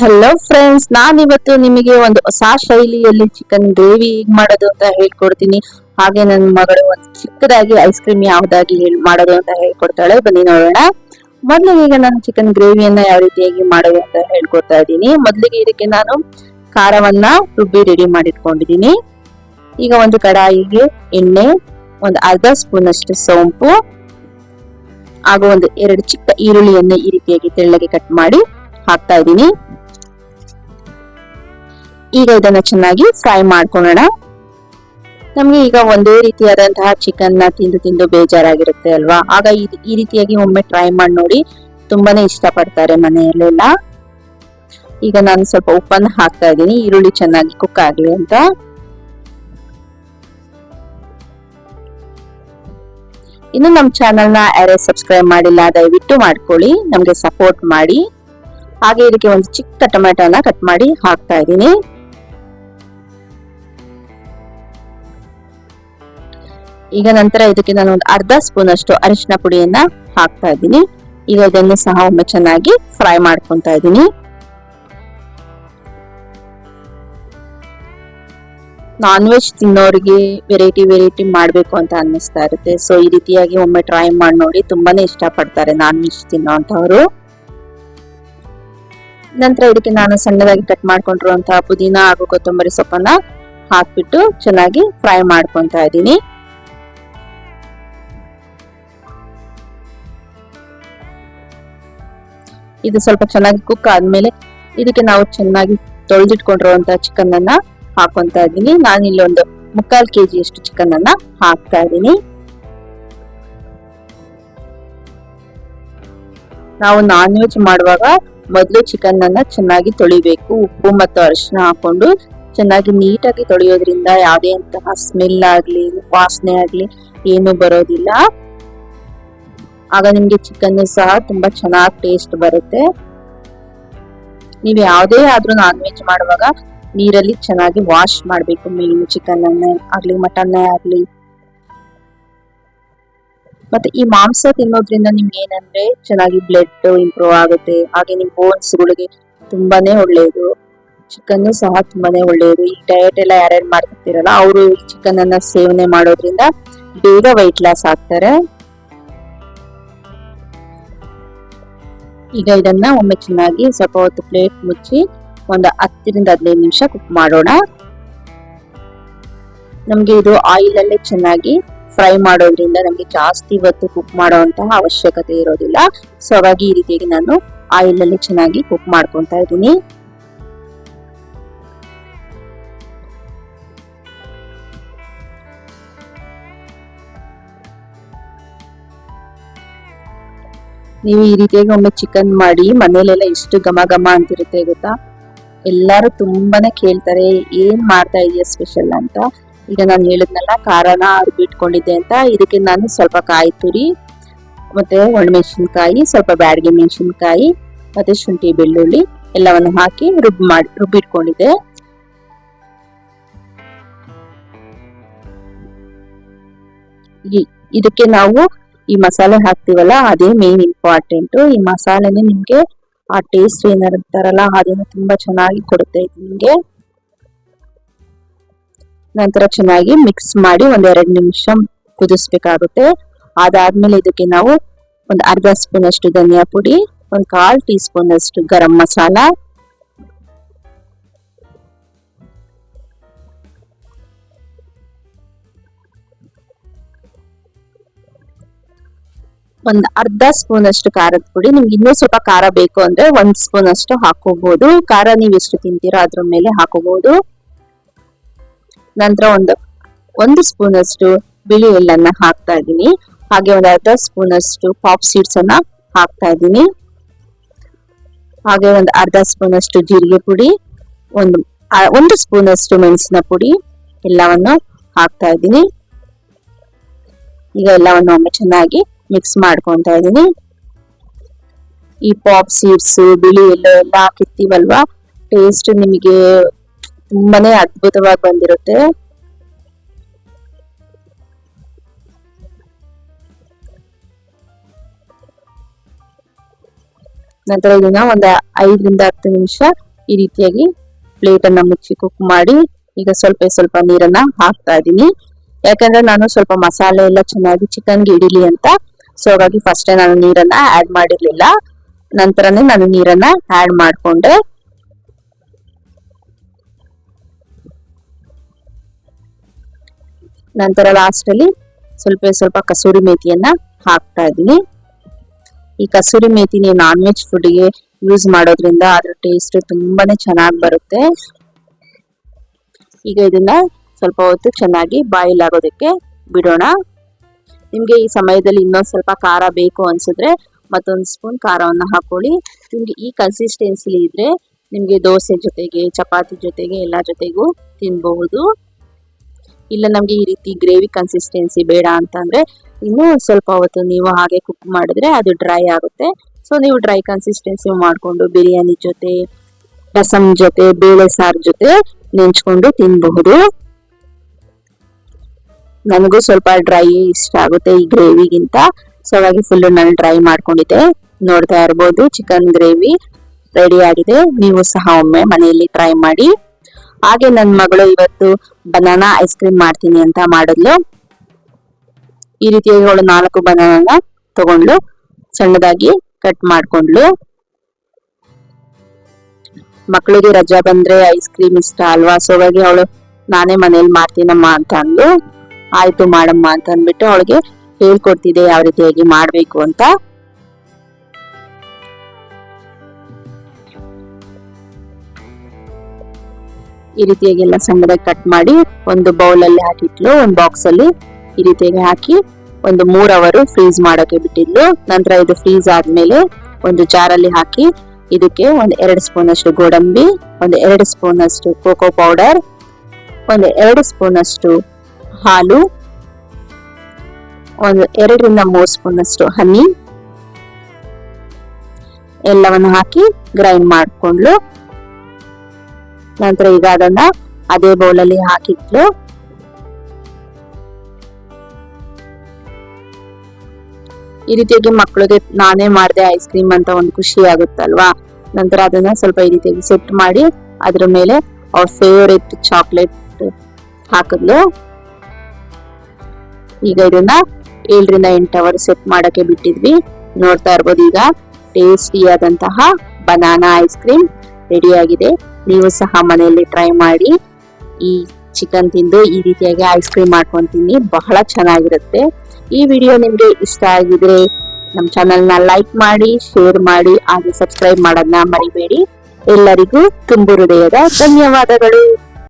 Hello friends ನಾನಿವತ್ತು ನಿಮಗೆ ಒಂದು ಹೊಸ ಶೈಲಿಯಲ್ಲಿ ಚಿಕನ್ ಗ್ರೇವಿ ಹೇಗ್ ಮಾಡೋದು ಅಂತ ಹೇಳ್ಕೊಡ್ತೀನಿ. ಹಾಗೆ ನನ್ನ ಮಗಳು ಒಂದು ಚಿಕ್ಕದಾಗಿ ಐಸ್ ಕ್ರೀಮ್ ಯಾವ್ದಾಗಿ ಮಾಡೋದು ಅಂತ ಹೇಳ್ಕೊಡ್ತಾಳೆ. ಬನ್ನಿ ನೋಡೋಣ. ಮೊದಲಿಗೆ ಈಗ ನಾನು ಚಿಕನ್ ಗ್ರೇವಿಯನ್ನ ಯಾವ ರೀತಿಯಾಗಿ ಮಾಡೋದು ಅಂತ ಹೇಳ್ಕೊಡ್ತಾ ಇದ್ದೀನಿ. ಮೊದಲಿಗೆ ಇದಕ್ಕೆ ನಾನು ಖಾರವನ್ನ ರುಬ್ಬಿ ರೆಡಿ ಮಾಡಿಟ್ಕೊಂಡಿದ್ದೀನಿ. ಈಗ ಒಂದು ಕಡಾಯಿಗೆ ಎಣ್ಣೆ, ಒಂದು ಅರ್ಧ ಸ್ಪೂನ್ ಅಷ್ಟು ಸೋಂಪು, ಹಾಗೂ ಒಂದು ಎರಡು ಚಿಕ್ಕ ಈರುಳ್ಳಿಯನ್ನ ಈ ರೀತಿಯಾಗಿ ತೆಳ್ಳಗೆ ಕಟ್ ಮಾಡಿ ಹಾಕ್ತಾ ಇದ್ದೀನಿ. ಈಗ ಇದನ್ನ ಚೆನ್ನಾಗಿ ಫ್ರೈ ಮಾಡ್ಕೊಳ್ಳೋಣ ನಮ್ಗೆ ಈಗ ಒಂದೇ ರೀತಿಯಾದಂತಹ ಚಿಕನ್ನ ತಿಂದು ತಿಂದು ಬೇಜಾರಾಗಿರುತ್ತೆ ಅಲ್ವಾ? ಆಗ ಈ- ರೀತಿಯಾಗಿ ಒಮ್ಮೆ ಟ್ರೈ ಮಾಡಿ ನೋಡಿ ತುಂಬಾನೇ ಇಷ್ಟಪಡ್ತಾರೆ ಮನೆಯಲ್ಲೆಲ್ಲ. ಈಗ ನಾನು ಸ್ವಲ್ಪ ಉಪ್ಪನ್ನ ಹಾಕ್ತಾ ಇದ್ದೀನಿ. ಈರುಳ್ಳಿ ಚೆನ್ನಾಗಿ ಕುಕ್ ಆಗ್ಲಿ ಅಂತ. ಇನ್ನು ನಮ್ಮ ಚಾನೆಲ್ನ ಯಾರೇ ಸಬ್ಸ್ಕ್ರೈಬ್ ಮಾಡಿಲ್ಲ, ದಯವಿಟ್ಟು ಮಾಡ್ಕೊಳ್ಳಿ. ನಮ್ಗೆ ಸಪೋರ್ಟ್ ಮಾಡಿ. ಹಾಗೆ ಇದಕ್ಕೆ ಒಂದು ಚಿಕ್ಕ ಟೊಮೆಟೊನ ಕಟ್ ಮಾಡಿ ಹಾಕ್ತಾ ಇದ್ದೀನಿ. ಈಗ ನಂತರ ಇದಕ್ಕೆ ನಾನು ಒಂದು ಅರ್ಧ ಸ್ಪೂನ್ ಅಷ್ಟು ಅರಿಶಿನ ಪುಡಿಯನ್ನ ಹಾಕ್ತಾ ಇದ್ದೀನಿ. ಈಗ ಇದನ್ನು ಸಹ ಒಮ್ಮೆ ಚೆನ್ನಾಗಿ ಫ್ರೈ ಮಾಡ್ಕೊಂತಾ ಇದ್ದೀನಿ. ನಾನ್ ವೆಜ್ ತಿನ್ನೋರಿಗೆ ವೆರೈಟಿ ವೆರೈಟಿ ಮಾಡಬೇಕು ಅಂತ ಅನ್ನಿಸ್ತಾ ಇರುತ್ತೆ. ಸೊ ಈ ರೀತಿಯಾಗಿ ಒಮ್ಮೆ ಟ್ರೈ ಮಾಡಿ ನೋಡಿ ತುಂಬಾನೇ ಇಷ್ಟಪಡ್ತಾರೆ ನಾನ್ ವೆಜ್ ತಿನ್ನೋಂಥವ್ರು. ನಂತರ ಇದಕ್ಕೆ ನಾನು ಸಣ್ಣದಾಗಿ ಕಟ್ ಮಾಡ್ಕೊಂಡಿರುವಂತಹ ಪುದೀನ ಹಾಗೂ ಕೊತ್ತಂಬರಿ ಸೊಪ್ಪನ್ನ ಹಾಕ್ಬಿಟ್ಟು ಚೆನ್ನಾಗಿ ಫ್ರೈ ಮಾಡ್ಕೊಂತಾ ಇದ್ದೀನಿ. ಇದು ಸ್ವಲ್ಪ ಚೆನ್ನಾಗಿ ಕುಕ್ ಆದ್ಮೇಲೆ ಇದಕ್ಕೆ ನಾವು ಚೆನ್ನಾಗಿ ತೊಳೆದಿಟ್ಕೊಂಡಿರುವಂತಹ ಚಿಕನ್ ಅನ್ನ ಹಾಕೊಂತ ಇದ್ದೀನಿ. ನಾನು ಇಲ್ಲಿ ಒಂದು ಮುಕ್ಕಾಲ್ ಕೆಜಿ ಅಷ್ಟು ಚಿಕನ್ ಅನ್ನ ಹಾಕ್ತಾ ಇದ್ದೀನಿ. ನಾವು ನಾನ್ ವೆಜ್ ಮಾಡುವಾಗ ಮೊದಲು ಚಿಕನ್ ಅನ್ನ ಚೆನ್ನಾಗಿ ತೊಳಿಬೇಕು. ಉಪ್ಪು ಮತ್ತು ಅರಿಶಿನ ಹಾಕೊಂಡು ಚೆನ್ನಾಗಿ ನೀಟಾಗಿ ತೊಳೆಯೋದ್ರಿಂದ ಯಾವುದೇ ಅಂತಹ ಸ್ಮೆಲ್ ಆಗ್ಲಿ, ವಾಸನೆ ಆಗ್ಲಿ ಏನು ಬರೋದಿಲ್ಲ. ಆಗ ನಿಮ್ಗೆ ಚಿಕನ್ ಸಹ ತುಂಬಾ ಚೆನ್ನಾಗಿ ಟೇಸ್ಟ್ ಬರುತ್ತೆ. ನೀವು ಯಾವುದೇ ಆದ್ರೂ ನಾನ್ ವೆಜ್ ಮಾಡುವಾಗ ನೀರಲ್ಲಿ ಚೆನ್ನಾಗಿ ವಾಶ್ ಮಾಡಬೇಕು ಮೀನು ಚಿಕನ್ ಅನ್ನೇ, ಆಗ್ಲಿ ಮಟನ್ ಆಗ್ಲಿ. ಮತ್ತೆ ಈ ಮಾಂಸ ತಿನ್ನೋದ್ರಿಂದ ನಿಮ್ಗೆ ಏನಂದ್ರೆ ಚೆನ್ನಾಗಿ ಬ್ಲಡ್ ಇಂಪ್ರೂವ್ ಆಗುತ್ತೆ. ಹಾಗೆ ನಿಮ್ ಬೋನ್ಸ್ ಗಳಿಗೆ ತುಂಬಾನೇ ಒಳ್ಳೆಯದು ಚಿಕನ್ ಸಹ ತುಂಬಾನೇ ಒಳ್ಳೆಯದು ಈ ಡಯಟ್ ಎಲ್ಲ ಯಾರ್ಯಾರು ಮಾಡ್ತಿರ್ತೀರಲ್ಲ, ಅವರು ಚಿಕನ್ ಅನ್ನ ಸೇವನೆ ಮಾಡೋದ್ರಿಂದ ಬೇಗ ವೈಟ್ ಲಾಸ್ ಆಗ್ತಾರೆ. ಈಗ ಇದನ್ನ ಒಮ್ಮೆ ಚೆನ್ನಾಗಿ ಸ್ವಲ್ಪ ಹೊತ್ತು ಪ್ಲೇಟ್ ಮುಚ್ಚಿ ಒಂದು ಹತ್ತರಿಂದ ಹದಿನೈದು ನಿಮಿಷ ಕುಕ್ ಮಾಡೋಣ. ನಮಗೆ ಇದು ಆಯಿಲ್ ಅಲ್ಲೇ ಚೆನ್ನಾಗಿ ಫ್ರೈ ಮಾಡೋದ್ರಿಂದ ನಮಗೆ ಜಾಸ್ತಿ ಹೊತ್ತು ಕುಕ್ ಮಾಡುವಂತಹ ಅವಶ್ಯಕತೆ ಇರೋದಿಲ್ಲ. ಸೊ ಹಾಗಾಗಿ ಈ ರೀತಿಯಾಗಿ ನಾನು ಆಯಿಲ್ ಅಲ್ಲಿ ಚೆನ್ನಾಗಿ ಕುಕ್ ಮಾಡ್ಕೊತಾ ಇದ್ದೀನಿ. ನೀವು ಈ ರೀತಿಯಾಗಿ ಒಮ್ಮೆ ಚಿಕನ್ ಮಾಡಿ ಮನೇಲೆಲ್ಲ ಎಷ್ಟು ಘಮ ಘಮ ಅಂತಿರುತ್ತೆ ಗೊತ್ತಾ? ಎಲ್ಲರೂ ತುಂಬಾನೇ ಕೇಳ್ತಾರೆ, ಏನ್ ಮಾಡ್ತಾ ಇದೆಯಾ ಸ್ಪೆಷಲ್ ಅಂತ? ಈಗ ನಾನು ಹೇಳಿದ್ನಲ್ಲ, ಖಾರನ ಅರ್ಬಿಟ್ಕೊಂಡಿದ್ದೆ ಅಂತ. ಇದಕ್ಕೆ ನಾನು ಸ್ವಲ್ಪ ಕಾಯಿ ತುರಿ, ಮತ್ತೆ ಒಣಮೆಣಸಿನ್ಕಾಯಿ, ಸ್ವಲ್ಪ ಬ್ಯಾಡ್ಗೆ ಮೆಣಸಿನ್ಕಾಯಿ, ಮತ್ತೆ ಶುಂಠಿ ಬೆಳ್ಳುಳ್ಳಿ ಎಲ್ಲವನ್ನು ಹಾಕಿ ರುಬ್ ಮಾಡಿ ರುಬ್ಬಿಟ್ಕೊಂಡಿದ್ದೆ ಇದಕ್ಕೆ ನಾವು ಈ ಮಸಾಲೆ ಹಾಕ್ತಿವಲ್ಲ, ಅದೇ ಮೇನ್ ಇಂಪಾರ್ಟೆಂಟ್ ಈ ಮಸಾಲೆನೇ ನಿಮಗೆ ಆ ಟೇಸ್ಟ್ ಏನಾರಂತಾರಲ್ಲ ಅದನ್ನು ತುಂಬಾ ಚೆನ್ನಾಗಿ ಕೊಡುತ್ತೆ ನಿಮ್ಗೆ. ನಂತರ ಚೆನ್ನಾಗಿ ಮಿಕ್ಸ್ ಮಾಡಿ ಒಂದೆರಡು ನಿಮಿಷ ಕುದಿಸ್ಬೇಕಾಗುತ್ತೆ. ಅದಾದ್ಮೇಲೆ ಇದಕ್ಕೆ ನಾವು ಒಂದು ಅರ್ಧ ಸ್ಪೂನ್ ಅಷ್ಟು ಧನಿಯಾ ಪುಡಿ, ಒಂದು ಕಾಲ್ ಟೀ ಸ್ಪೂನ್ ಅಷ್ಟು ಗರಂ ಮಸಾಲ ಒಂದ್ ಅರ್ಧ ಸ್ಪೂನ್ ಅಷ್ಟು ಖಾರದ ಪುಡಿ, ನಿಮ್ಗೆ ಇನ್ನೂ ಸ್ವಲ್ಪ ಖಾರ ಬೇಕು ಅಂದ್ರೆ ಒಂದ್ ಸ್ಪೂನ್ ಅಷ್ಟು ಹಾಕೋಬಹುದು ಖಾರ ನೀವು ಎಷ್ಟು ತಿಂತೀರೋ ಅದ್ರ ಮೇಲೆ ಹಾಕೋಬಹುದು ನಂತರ ಒಂದು ಒಂದು ಸ್ಪೂನ್ ಅಷ್ಟು ಬಿಳಿ ಎಳ್ಳನ್ನ ಹಾಕ್ತಾ ಇದ್ದೀನಿ. ಹಾಗೆ ಒಂದು ಅರ್ಧ ಸ್ಪೂನ್ ಅಷ್ಟು ಪಾಪ್ ಸೀಡ್ಸ್ ಅನ್ನ ಹಾಕ್ತಾ ಇದ್ದೀನಿ. ಹಾಗೆ ಒಂದು ಅರ್ಧ ಸ್ಪೂನ್ ಅಷ್ಟು ಜೀರಿಗೆ ಪುಡಿ, ಒಂದು ಒಂದು ಸ್ಪೂನ್ ಅಷ್ಟು ಮೆಣಸಿನ ಪುಡಿ ಎಲ್ಲವನ್ನು ಹಾಕ್ತಾ ಇದ್ದೀನಿ. ಈಗ ಎಲ್ಲವನ್ನು ಒಮ್ಮೆ ಚೆನ್ನಾಗಿ ಮಿಕ್ಸ್ ಮಾಡ್ಕೊತಾ ಇದ್ದೀನಿ ಈ ಪಾಪ್ ಸೀಡ್ಸ್ ಬಿಳಿ ಎಲ್ಲೋ ಎಲ್ಲ ಹಾಕಿರ್ತೀವಲ್ವಾ ಟೇಸ್ಟ್ ನಿಮಗೆ ತುಂಬಾನೇ ಅದ್ಭುತವಾಗಿ ಬಂದಿರುತ್ತೆ. ನಂತರ ಇದನ್ನ ಒಂದ್ ಐದರಿಂದ ಹತ್ತು ನಿಮಿಷ ಈ ರೀತಿಯಾಗಿ ಪ್ಲೇಟ್ ಮುಚ್ಚಿ ಕುಕ್ ಮಾಡಿ, ಈಗ ಸ್ವಲ್ಪ ಸ್ವಲ್ಪ ನೀರನ್ನ ಹಾಕ್ತಾ ಇದ್ದೀನಿ ಯಾಕಂದ್ರೆ ನಾನು ಸ್ವಲ್ಪ ಮಸಾಲೆ ಎಲ್ಲ ಚೆನ್ನಾಗಿ ಚಿಕನ್ಗೆ ಇಡಿಲಿ ಅಂತ ಸೊ ಹಾಗಾಗಿ ಫಸ್ಟೇ ನಾನು ನೀರನ್ನ ಆಡ್ ಮಾಡಿರ್ಲಿಲ್ಲ. ನಂತರನೇ ನಾನು ನೀರನ್ನ ಆಡ್ ಮಾಡ್ಕೊಂಡೆ. ನಂತರ ಲಾಸ್ಟ್ ಅಲ್ಲಿ ಸ್ವಲ್ಪ ಸ್ವಲ್ಪ ಕಸೂರಿ ಮೇಥಿಯನ್ನ ಹಾಕ್ತಾ ಇದ್ದೀನಿ. ಈ ಕಸೂರಿ ಮೇಥಿ ನೀವು ನಾನ್ ವೆಜ್ ಫುಡ್ಗೆ ಯೂಸ್ ಮಾಡೋದ್ರಿಂದ ಅದ್ರ ಟೇಸ್ಟ್ ತುಂಬಾನೇ ಚೆನ್ನಾಗಿ ಬರುತ್ತೆ. ಈಗ ಇದನ್ನ ಸ್ವಲ್ಪ ಹೊತ್ತು ಚೆನ್ನಾಗಿ ಬಾಯಿಲ್ ಆಗೋದಕ್ಕೆ ಬಿಡೋಣ. ನಿಮ್ಗೆ ಈ ಸಮಯದಲ್ಲಿ ಇನ್ನೊಂದು ಸ್ವಲ್ಪ ಖಾರ ಬೇಕು ಅನ್ಸಿದ್ರೆ ಮತ್ತೊಂದು ಸ್ಪೂನ್ ಖಾರವನ್ನು ಹಾಕೊಳ್ಳಿ. ನಿಮಗೆ ಈ ಕನ್ಸಿಸ್ಟೆನ್ಸಿಲಿ ಇದ್ದರೆ ನಿಮಗೆ ದೋಸೆ ಜೊತೆಗೆ, ಚಪಾತಿ ಜೊತೆಗೆ, ಎಲ್ಲ ಜೊತೆಗೂ ತಿನ್ಬಹುದು. ಇಲ್ಲ ನಮಗೆ ಈ ರೀತಿ ಗ್ರೇವಿ ಕನ್ಸಿಸ್ಟೆನ್ಸಿ ಬೇಡ ಅಂತಂದರೆ ಇನ್ನೂ ಸ್ವಲ್ಪ ಹೊತ್ತು ನೀವು ಹಾಗೆ ಕುಕ್ ಮಾಡಿದ್ರೆ ಅದು ಡ್ರೈ ಆಗುತ್ತೆ. ಸೊ ನೀವು ಡ್ರೈ ಕನ್ಸಿಸ್ಟೆನ್ಸಿ ಮಾಡಿಕೊಂಡು ಬಿರಿಯಾನಿ ಜೊತೆ ರಸಮ್ ಜೊತೆ, ಬೇಳೆ ಸಾರು ಜೊತೆ ನೆಂಚ್ಕೊಂಡು ತಿನ್ಬಹುದು. ನನಗೂ ಸ್ವಲ್ಪ ಡ್ರೈ ಇಷ್ಟ ಆಗುತ್ತೆ ಈ ಗ್ರೇವಿಗಿಂತ. ಸೊ ಹಾಗಾಗಿ ಫುಲ್ ನಾನು ಡ್ರೈ ಮಾಡ್ಕೊಂಡಿದ್ದೆ. ನೋಡ್ತಾ ಇರ್ಬೋದು ಚಿಕನ್ ಗ್ರೇವಿ ರೆಡಿ ಆಗಿದೆ. ನೀವು ಸಹ ಒಮ್ಮೆ ಮನೆಯಲ್ಲಿ ಟ್ರೈ ಮಾಡಿ. ಹಾಗೆ ನನ್ನ ಮಗಳು ಇವತ್ತು ಬನಾನಾ ಐಸ್ ಕ್ರೀಮ್ ಮಾಡ್ತೀನಿ ಅಂತ ಮಾಡಿದ್ಲು. ಈ ರೀತಿಯಾಗಿ ಅವಳು ನಾಲ್ಕು ಬನಾನ ತಗೊಂಡ್ಲು ಸಣ್ಣದಾಗಿ ಕಟ್ ಮಾಡ್ಕೊಂಡ್ಲು ಮಕ್ಕಳಿಗೆ ರಜಾ ಬಂದ್ರೆ ಐಸ್ ಕ್ರೀಮ್ ಇಷ್ಟ ಅಲ್ವಾ? ಸೊ ಹಾಗಾಗಿ ಅವಳು ನಾನೇ ಮನೇಲಿ ಮಾಡ್ತೀನಮ್ಮ ಅಂತ ಅಂದ್ಲು. ಆಯ್ತು ಮಾಡಮ್ಮ ಅಂತ ಅಂದ್ಬಿಟ್ಟು ಅವಳಿಗೆ ಹೇಳ್ಕೊಡ್ತಿದೆ ಯಾವ ರೀತಿಯಾಗಿ ಮಾಡ್ಬೇಕು ಅಂತ. ಈ ರೀತಿಯಾಗಿ ಎಲ್ಲ ಸಣ್ಣದಾಗಿ ಕಟ್ ಮಾಡಿ ಒಂದು ಬೌಲ್ ಅಲ್ಲಿ ಹಾಕಿಟ್ಲು, ಒಂದು ಬಾಕ್ಸ್ ಅಲ್ಲಿ ಈ ರೀತಿಯಾಗಿ ಹಾಕಿ ಒಂದು ಮೂರ್ ಅವರು ಫ್ರೀಸ್ ಮಾಡೋಕೆ ಬಿಟ್ಟಿದ್ಲು. ನಂತರ ಇದು ಫ್ರೀಸ್ ಆದ್ಮೇಲೆ ಒಂದು ಜಾರಲ್ಲಿ ಹಾಕಿ ಇದಕ್ಕೆ ಒಂದು ಎರಡು ಸ್ಪೂನ್ ಅಷ್ಟು ಗೋಡಂಬಿ, ಒಂದು ಎರಡು ಸ್ಪೂನ್ ಅಷ್ಟು ಕೋಕೋ ಪೌಡರ್ ಒಂದು ಎರಡು ಸ್ಪೂನ್ ಅಷ್ಟು ಹಾಲು, ಒಂದು ಎರಡರಿಂದ ಮೂರು ಸ್ಪೂನ್ ಅಷ್ಟು ಹನಿ, ಎಲ್ಲವನ್ನು ಹಾಕಿ ಗ್ರೈಂಡ್ ಮಾಡ್ಕೊಂಡ್ಲು ನಂತರ ಈಗ ಅದನ್ನ ಅದೇ ಬೌಲಲ್ಲಿ ಹಾಕಿಟ್ಲು. ಈ ರೀತಿಯಾಗಿ ಮಕ್ಕಳಿಗೆ ನಾನೇ ಮಾಡಿದೆ ಐಸ್ ಕ್ರೀಮ್ ಅಂತ ಒಂದು ಖುಷಿ ಆಗುತ್ತಲ್ವಾ? ನಂತರ ಅದನ್ನ ಸ್ವಲ್ಪ ಈ ರೀತಿಯಾಗಿ ಸೆಟ್ ಮಾಡಿ ಅದ್ರ ಮೇಲೆ ಅವ್ರ ಫೇವರೇಟ್ ಚಾಕ್ಲೇಟ್ ಹಾಕಿದ್ಲು. ಈಗ ಇದನ್ನ ಏಳರಿಂದ ಎಂಟು ಅವರ್ ಸೆಟ್ ಮಾಡಕ್ಕೆ ಬಿಟ್ಟಿದ್ವಿ. ನೋಡ್ತಾ ಇರ್ಬೋದು ಈಗ. ಟೇಸ್ಟಿಯಾದಂತಹ ಬನಾನಾ ಐಸ್ ಕ್ರೀಮ್ ರೆಡಿ ಆಗಿದೆ. ನೀವು ಸಹ ಮನೆಯಲ್ಲಿ ಟ್ರೈ ಮಾಡಿ. ಈ ಚಿಕನ್ ತಿಂದು ಈ ರೀತಿಯಾಗಿ ಐಸ್ ಕ್ರೀಮ್ ಮಾಡ್ಕೊಂಡು ತಿನ್ನಿ ಬಹಳ ಚೆನ್ನಾಗಿರುತ್ತೆ. ಈ ವಿಡಿಯೋ ನಿಮಗೆ ಇಷ್ಟ ಆಗಿದ್ರೆ ನಮ್ಮ ಚಾನಲ್ನ ಲೈಕ್ ಮಾಡಿ ಶೇರ್ ಮಾಡಿ, ಹಾಗೆ ಸಬ್ಸ್ಕ್ರೈಬ್ ಮಾಡೋದನ್ನ ಮರಿಬೇಡಿ. ಎಲ್ಲರಿಗೂ ತುಂಬು ಹೃದಯದ ಧನ್ಯವಾದಗಳು.